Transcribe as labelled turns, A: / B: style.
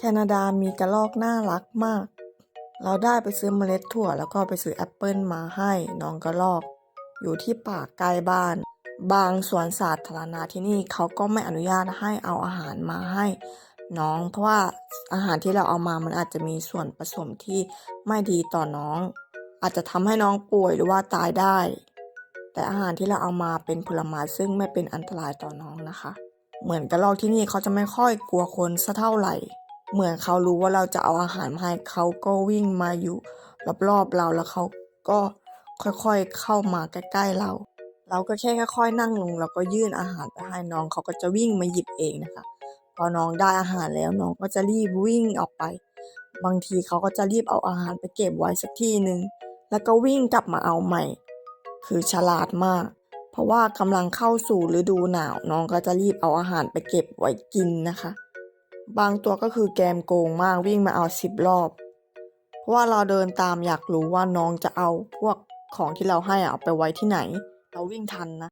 A: แคนาดามีกระรอกน่ารักมาก เราได้ไปซื้อเมล็ดถั่วแล้วก็ไปซื้อแอปเปิลมาให้น้องกระรอก อยู่ที่ป่าใกล้บ้าน บางสวนสาธารณะที่นี่เขาก็ไม่อนุญาตให้เอาอาหารมาให้น้อง เพราะว่าอาหารที่เราเอามามันอาจจะมีส่วนผสมที่ไม่ดีต่อน้อง อาจจะทำให้น้องป่วยหรือว่าตายได้ แต่อาหารที่เราเอามาเป็นผลไม้ซึ่งไม่เป็นอันตรายต่อน้องนะคะ เหมือนกระรอกที่นี่เขาจะไม่ค่อยกลัวคนสักเท่าไหร่ เหมือนเขารู้ว่าเราจะเอาอาหารมาให้เขาก็วิ่งมาอยู่รอบๆเราแล้วเขาก็ค่อยๆเข้ามาใกล้ๆเรา เราก็แค่ค่อยๆนั่งลงแล้วก็ยื่นอาหารไปให้น้องเขาก็จะวิ่งมาหยิบเองนะคะ พอน้องได้อาหารแล้วน้องก็จะรีบวิ่งออกไป บางทีเขาก็จะรีบเอาอาหารไปเก็บไว้สักที่หนึ่งแล้วก็วิ่งกลับมาเอาใหม่ คือฉลาดมาก เพราะว่ากำลังเข้าสู่ฤดูหนาว น้องก็จะรีบเอาอาหารไปเก็บไว้กินนะคะ บางตัวก็คือแกมโกงมากวิ่งมาเอาสิบรอบ เพราะว่าเราเดินตามอยากรู้ว่าน้องจะเอาพวกของที่เราให้อะเอาไปไว้ที่ไหน เราวิ่งทันนะ